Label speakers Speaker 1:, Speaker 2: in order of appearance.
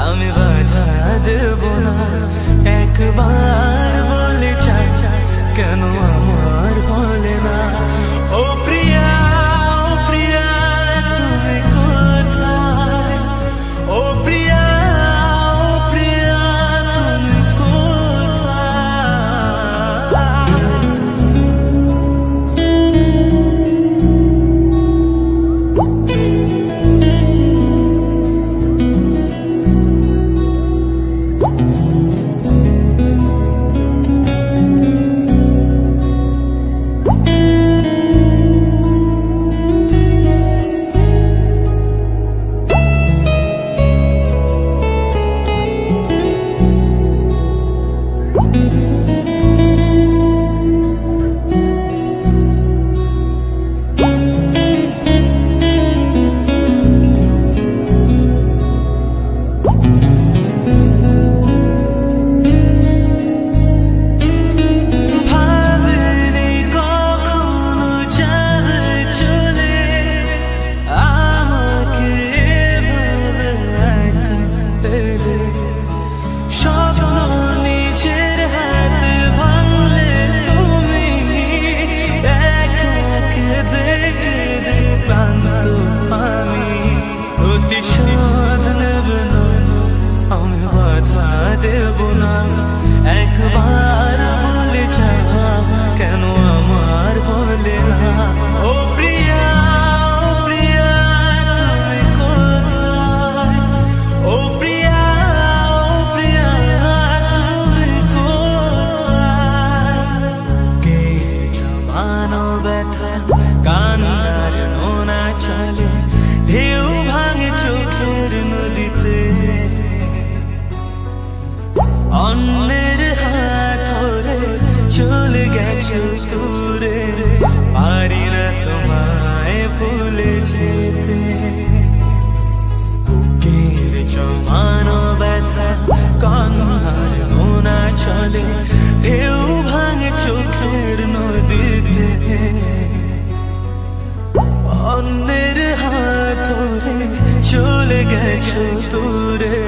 Speaker 1: আমি বাধা দেব না একবার কান্নার নোনা চলে ঢেউ ভাঙে চোখের নদীতে। অন্যের হাত ধরে চলে গেছো তুমি অন্যের হাত ধরে চলে গেছো দূরে।